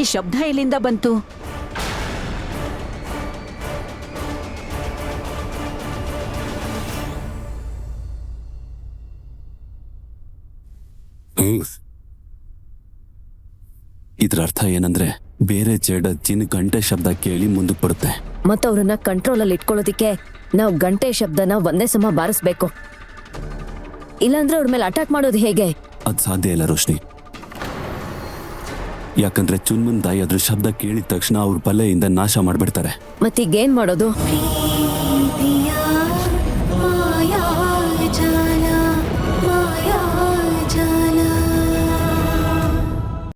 ಈ ಶಬ್ದ ಎಲ್ಲಿಂದ ಬಂತು? ಇದ್ರ ಅರ್ಥ ಏನಂದ್ರೆ ಬೇರೆ ಜಡ ಜಿನ್ ಗಂಟೆ ಶಬ್ದ ಕೇಳಿ ಮುಂದಕ್ಕೆ ಬರುತ್ತೆ. ಮತ್ತೆ ಅವ್ರನ್ನ ಕಂಟ್ರೋಲ್ ಅಲ್ಲಿ ಇಟ್ಕೊಳ್ಳೋದಿಕ್ಕೆ ನಾವು ಗಂಟೆ ಶಬ್ದನ ಒಂದೇ ಸಮ ಬಾರಿಸ್ಬೇಕು. ಇಲ್ಲಾಂದ್ರೆ ಅವ್ರ ಮೇಲೆ ಅಟ್ಯಾಕ್ ಮಾಡೋದು ಹೇಗೆ? ಅದ್ ಸಾಧ್ಯ ಇಲ್ಲ ರೋಶ್ನಿ. ಯಾಕಂದ್ರೆ ಚುನ್ಮುನ್ ತಾಯಿ ಅದ್ರ ಶಬ್ದ ಕೇಳಿದ ತಕ್ಷಣ ಅವ್ರ ಬಲೆಯಿಂದ ನಾಶ ಮಾಡ್ಬಿಡ್ತಾರೆ. ಮತ್ತೀಗೇನ್ ಮಾಡೋದು?